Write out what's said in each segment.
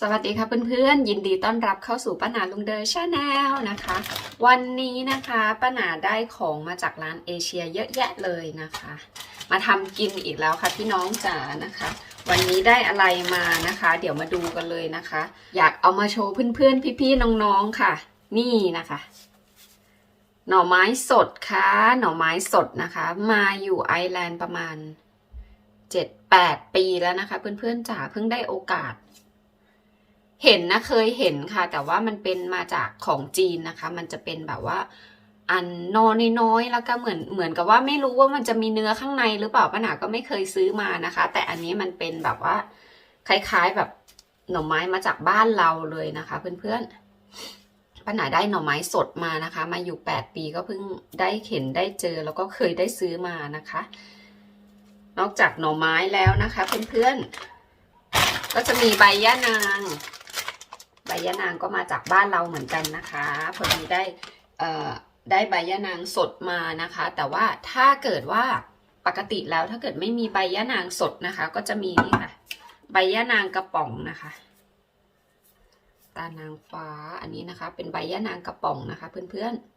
สวัสดีค่ะเพื่อนๆ ยินดีต้อนรับเข้าสู่ป้าหนาลุงเดอชาแนลนะคะ วันนี้นะคะป้าหนาได้ของมาจากร้านเอเชียเยอะแยะเลยนะคะ มาทำกินอีกแล้วค่ะพี่น้องจ๋านะคะ วันนี้ได้อะไรมานะคะ เดี๋ยวมาดูกันเลยนะคะ อยากเอามาโชว์เพื่อนๆ พี่ๆ น้องๆค่ะ นี่นะคะ หน่อไม้สดค่ะ หน่อไม้สดนะคะ มาอยู่ไอร์แลนด์ประมาณเจ็ดแปดปีแล้วนะคะ เพื่อนๆจ๋าเพิ่งได้โอกาส เห็นนะเคยเห็นค่ะ แต่ว่ามันเป็นมาจากของจีนนะคะ มันจะเป็นแบบว่า อันนอน้อยๆแล้วก็เหมือนเหมือนกับว่าไม่รู้ว่ามันจะมีเนื้อข้างในหรือเปล่าป้าหาก็ไม่เคยซื้อมานะคะ แต่อันนี้มันเป็นแบบว่า คล้ายๆแบบหน่อไม้มาจากบ้านเราเลยนะคะ เพื่อนๆป้าหาได้หน่อไม้สดมานะคะ มาอยู่แปดปีก็เพิ่งได้เห็นได้เจอแล้วก็เคยได้ซื้อมานะคะ นอกจากหน่อไม้แล้วนะคะ เพื่อนๆก็จะมีใบย่านาง ยะนางก็มาจากบ้านเราเหมือนกันนะคะพอดีได้ได้ใบยะนางสดมานะคะ แต่ว่าถ้าเกิดว่าปกติแล้วถ้าเกิดไม่มีใบยะนางสดนะคะ ก็จะมีนี่ค่ะ ใบยะนางกระป๋องนะคะ ตานางฟ้าอันนี้นะคะ เป็นใบยะนางกระป๋องนะคะ เพื่อนๆ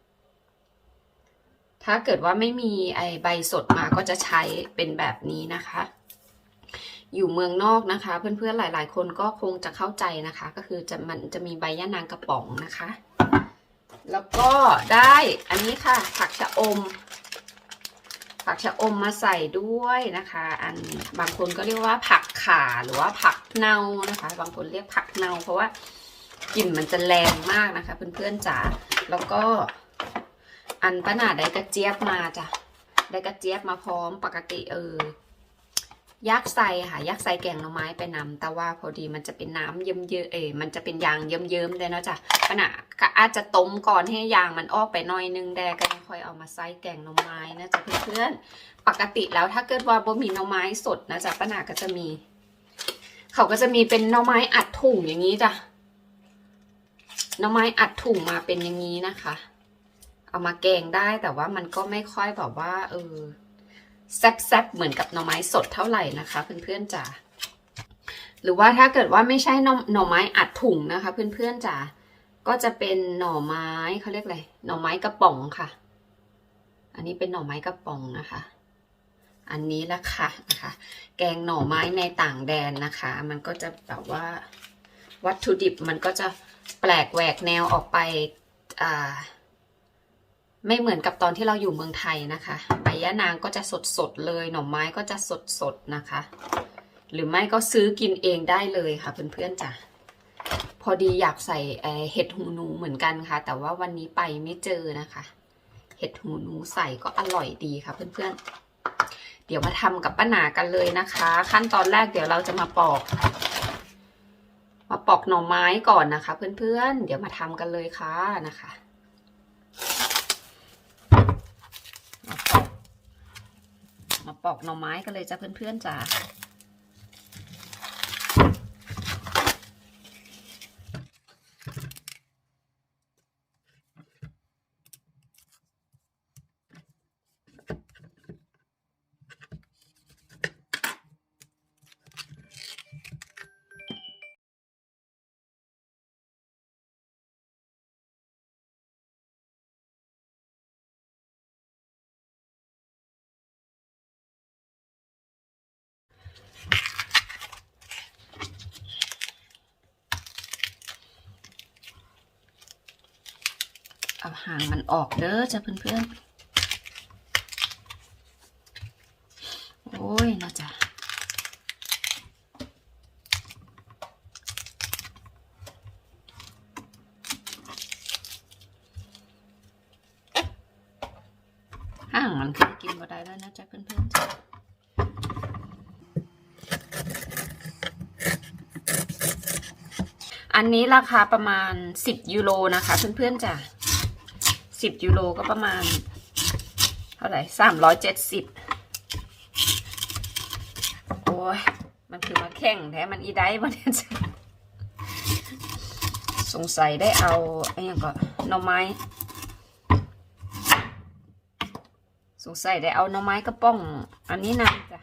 ถ้าเกิดว่าไม่มีไอใบสดมาก็จะใช้เป็นแบบนี้นะคะ อยู่เมืองนอกนะคะ เพื่อนๆหลาย ๆ คนก็คงจะเข้าใจนะคะ ก็คือจะมันจะมีใบย่านางกระป๋องนะคะ แล้วก็ได้อันนี้ค่ะ ผักชะอม ผักชะอมมาใส่ด้วยนะคะ อันบางคนก็เรียกว่าผักข่าหรือว่าผักเน่านะคะ บางคนเรียกผักเน่าเพราะว่ากลิ่นมันจะแรงมากนะคะ เพื่อนๆจ๋าแล้วก็อันป้าหนาได้กระเจี๊ยบมาจ้ะได้กระเจี๊ยบมาพร้อมปกติเออ ยักษ์ใสค่ะ ยักษ์ใสแกงหน่อไม้ไปนำแต่ว่าพอดีมันจะเป็นน้ำเยิ้มเยอะเอยมันจะเป็นยางเยิ้มเยิ้มได้เนาะจ้ะขณะก็อาจจะต้มก่อนให้ยางมันออกไปหน่อยนึงแดก็ค่อยเอามาใส่แกงหน่อไม้นะจ๊ะเพื่อนๆปกติแล้วถ้าเกิดว่าบ่มีหน่อไม้สดนะจ๊ะป้าหนาก็จะมี เขาก็จะมีเป็นหน่อไม้อัดถุงอย่างนี้จ้ะหน่อไม้อัดถุงมาเป็นอย่างนี้นะคะ เอามาแกงได้แต่ว่ามันก็ไม่ค่อยแบบว่า เออ แซ่บๆเหมือนกับหน่อไม้สดเท่าไหร่นะคะเพื่อนๆจ๋าหรือว่าถ้าเกิดว่าไม่ใช่หน่อหน่อไม้อัดถุงนะคะ เพื่อนๆจ๋าก็จะเป็นหน่อไม้เขาเรียกอะไรหน่อไม้กระป๋องค่ะ อันนี้เป็นหน่อไม้กระป๋องนะคะ อันนี้ละค่ะนะคะ แกงหน่อไม้ในต่างแดนนะคะ มันก็จะแบบว่าวัตถุดิบมันก็จะแปลกแหวกแนวออกไปอ่า ไม่เหมือนกับตอนที่เราอยู่เมืองไทยนะคะใบยะนางก็จะสดสดๆเลย หน่อไม้ก็จะสดสดๆนะคะ หรือไม่ก็ซื้อกินเองได้เลยค่ะเพื่อนๆจ้ะพอดีอยากใส่เอ่อเห็ดหูหนูเหมือนกันค่ะ แต่ว่าวันนี้ไปไม่เจอนะคะ เห็ดหูหนูใส่ก็อร่อยดีค่ะเพื่อนๆ เดี๋ยวมาทำกับป้าหนากันเลยนะคะ ขั้นตอนแรกเดี๋ยวเราจะมาปอก มาปอกหน่อไม้ก่อนนะคะ เพื่อนๆ เดี๋ยวมาทำกันเลยค่ะนะคะ มาปอกหน่อไม้กันเลยจ้ะเพื่อนๆจ้า เอาหางมันออกเด้อจ้ะเพื่อนๆ โอ้ยนะจ๊ะห่างมันคือกินบ่ได้แล้วนะจ๊ะเพื่อนๆจ้ะอันนี้ราคาประมาณ 10 ยูโรนะคะ เพื่อนๆจ้ะ 10ยูโรก็ประมาณ เท่าไหร่370โอ้ย มันคือมาแข่งแท้มันอีได้บ่เนี่ยจ้ะสงสัยได้เอาไอ้ยังก็หน่อไม้ สงสัยได้เอาหน่อไม้กระป๋อง อันนี้นะจ้ะ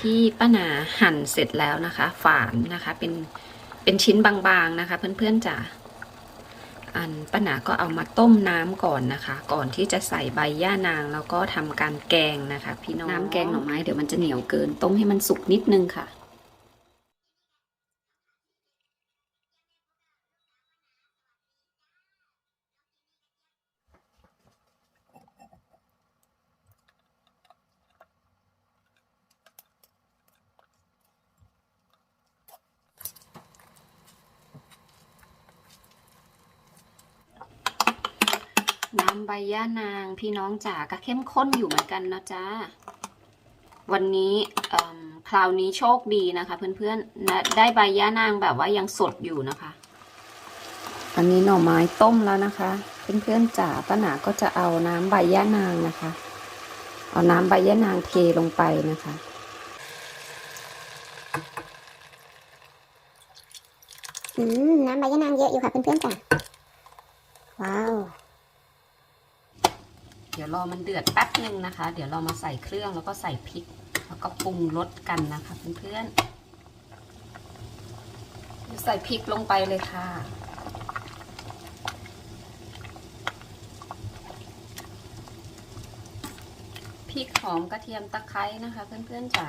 ที่ป้าหนาหั่นเสร็จแล้วนะคะ ฝานนะคะ เป็นเป็นชิ้นบางๆนะคะ เพื่อนๆจ๋าอันป้าหนาก็เอามาต้มน้ำก่อนนะคะ ก่อนที่จะใส่ใบย่านางแล้วก็ทำการแกงนะคะ พี่น้องน้ำแกงหน่อไม้เดี๋ยวมันจะเหนียวเกิน ต้มให้มันสุกนิดนึงค่ะ น้ำใบย่านางพี่น้องจ๋าก็เข้มข้นอยู่เหมือนกันนะจ๊ะวันนี้เอิ่มคราวนี้โชคดีนะคะ เพื่อนๆนะได้ใบย่านางแบบว่ายังสดอยู่นะคะ อันนี้หน่อไม้ต้มแล้วนะคะ เพื่อนๆจ๋าป้าหนาก็จะเอาน้ำใบย่านางนะคะ เอาน้ำใบย่านางเทลงไปนะคะอืมน้ำใบยะนางเยอะอยู่ค่ะเพื่อนๆจ้ะว้าวเดี๋ยวรอมันเดือดแป๊บหนึ่งนะคะ เดี๋ยวเรามาใส่เครื่องแล้วก็ใส่พริก แล้วก็ปรุงรสกันนะคะเพื่อนๆใส่พริกลงไปเลยค่ะพริกหอมกระเทียมตะไคร้นะคะ เพื่อนๆจ๋า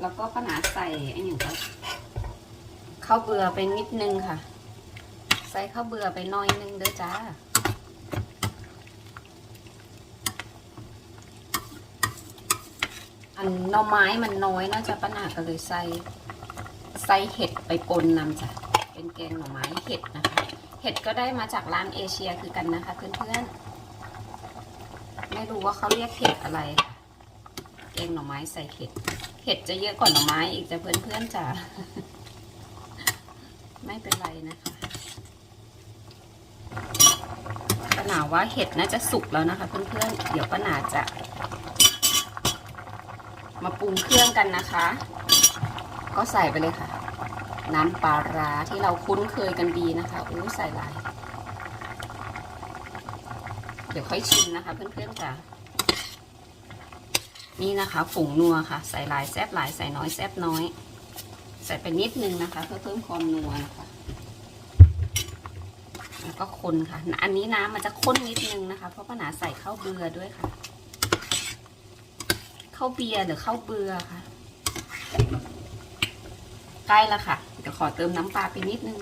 แล้วก็ขนาดใส่ไอ้อย่างก็ข้าวเบื่อไปนิดนึงค่ะ ใส่ข้าวเบื่อไปหน้อยนึงเด้อจ้า อันหน่อไม้มันน้อยน่าจะป้าหนาก็เลยใส่ใส่เห็ดไปปนนำจ้ะเป็นแกงหน่อไม้เห็ดนะคะ เห็ดก็ได้มาจากร้านเอเชียคือกันนะคะ เพื่อนๆไม่รู้ว่าเขาเรียกเห็ดอะไรค่ะแกงหน่อไม้ใส่เห็ด เห็ดจะเยอะกว่าหน่อไม้อีกจะเพื่อนๆจ้ะไม่เป็นไรนะคะป้าหนาว่าเห็ดน่าจะสุกแล้วนะคะ เพื่อนๆเดี๋ยวป้าหนาจะ มาปรุงเครื่องกันนะคะ ก็ใส่ไปเลยค่ะ น้ำปลาร้าที่เราคุ้นเคยกันดีนะคะอู้ใส่หลายเดี๋ยวค่อยชิมนะคะ เพื่อนๆจ้ะนี่นะคะผงนัวค่ะ ใส่หลายแซบหลายใส่น้อยแซบน้อย ใส่ไปนิดนึงนะคะ เพื่อเพิ่มความนัวนะคะแล้วก็คนค่ะ อันนี้น้ำมันจะข้นนิดนึงนะคะ เพราะป้าหนาใส่ข้าวเบือด้วยค่ะ ข้าวเบียร์หรือข้าวเบือค่ะ ใกล้ล้วค่ะ เดี๋ยวขอเติมน้ำปลาไปนิดนึง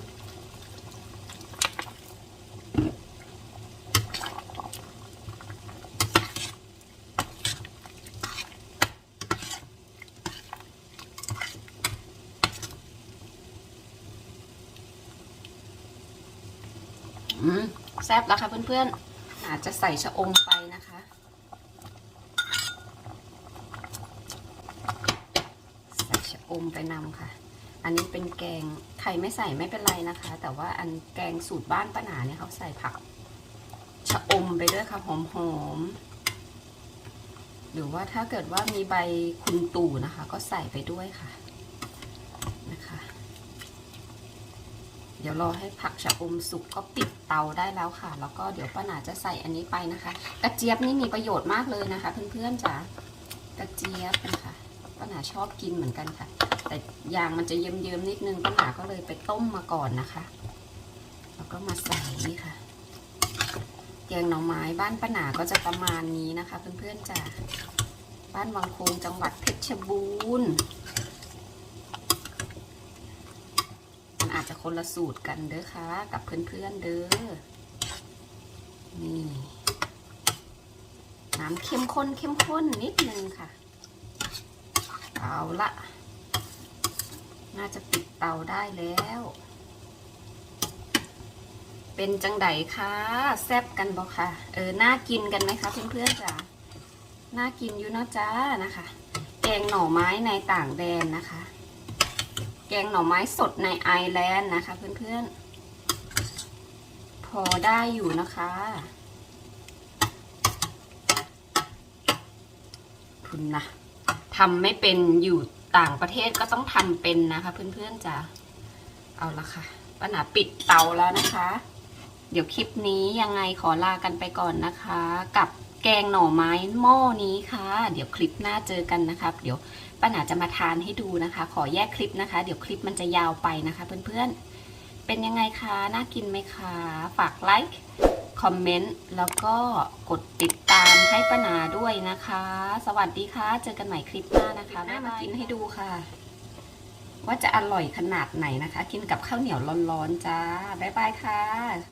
แซ่บแล้วค่ะเพื่อนๆ อาจจะใส่ชะอมไปนะคะ ใส่ชะ อมไปนำค่ะ อันนี้เป็นแกงใครไม่ใส่ไม่เป็นไรนะคะ แต่ว่าอันแกงสูตรบ้านป้าหนาเนี่ยเขาใส่ผักชะอมไปด้วยค่ะหอมๆหรือว่าถ้าเกิดว่ามีใบคุณตู่นะคะ ก็ใส่ไปด้วยค่ะนะคะ เดี๋ยวรอให้ผักชะอมสุกก็ปิดเตาได้แล้วค่ะ แล้วก็เดี๋ยวป้าหนาจะใส่อันนี้ไปนะคะ กระเจี๊ยบนี่มีประโยชน์มากเลยนะคะ เพื่อนๆจ๋ากระเจี๊ยบนะคะ ป้าหนาชอบกินเหมือนกันค่ะ แต่ยางมันจะเยิ้มๆนิดนึงป้าหนาก็เลยไปต้มมาก่อนนะคะ แล้วก็มาใส่นี่ค่ะแกงหน่อไม้บ้านป้าหนาก็จะประมาณนี้นะคะ เพื่อนๆจ๋าบ้านวังโคงจังหวัดเพชรบูรณ์มันอาจจะคนละสูตรกันเด้อค่ะ กับเพื่อนๆเด้อนี่น้ำเข้มข้นเข้มข้นนิดนึงค่ะ เอาละ น่าจะปิดเตาได้แล้ว เป็นจังไดคะแซบกันบอค่ะ เออ น่ากินกันไหมคะเพื่อนๆจ้ะน่ากินอยู่เนาะจ้านะคะ แกงหน่อไม้ในต่างแดนนะคะ แกงหน่อไม้สดในไอร์แลนด์นะคะเพื่อนๆ พอได้อยู่นะคะคุณนะ ทำไม่เป็นอยู่ต่างประเทศก็ต้องทำเป็นนะคะเพื่อนๆจ้ะเอาละค่ะป้าหาปิดเตาแล้วนะคะ เดี๋ยวคลิปนี้ยังไงขอลากันไปก่อนนะคะ กับแกงหน่อไม้หม้อนี้ค่ะ เดี๋ยวคลิปหน้าเจอกันนะครับ เดี๋ยวป้าหนาจะมาทานให้ดูนะคะ ขอแยกคลิปนะคะ เดี๋ยวคลิปมันจะยาวไปนะคะ เพื่อนๆ เป็นยังไงคะ น่ากินไหมคะ ฝากไลค์ คอมเมนต์แล้วก็กดติดตามให้ป้าหนาด้วยนะคะ สวัสดีค่ะ เจอกันใหม่คลิปหน้านะคะแม่มากินให้ดูค่ะ ว่าจะอร่อยขนาดไหนนะคะ กินกับข้าวเหนียวร้อนๆจ้า บ๊ายบายค่ะ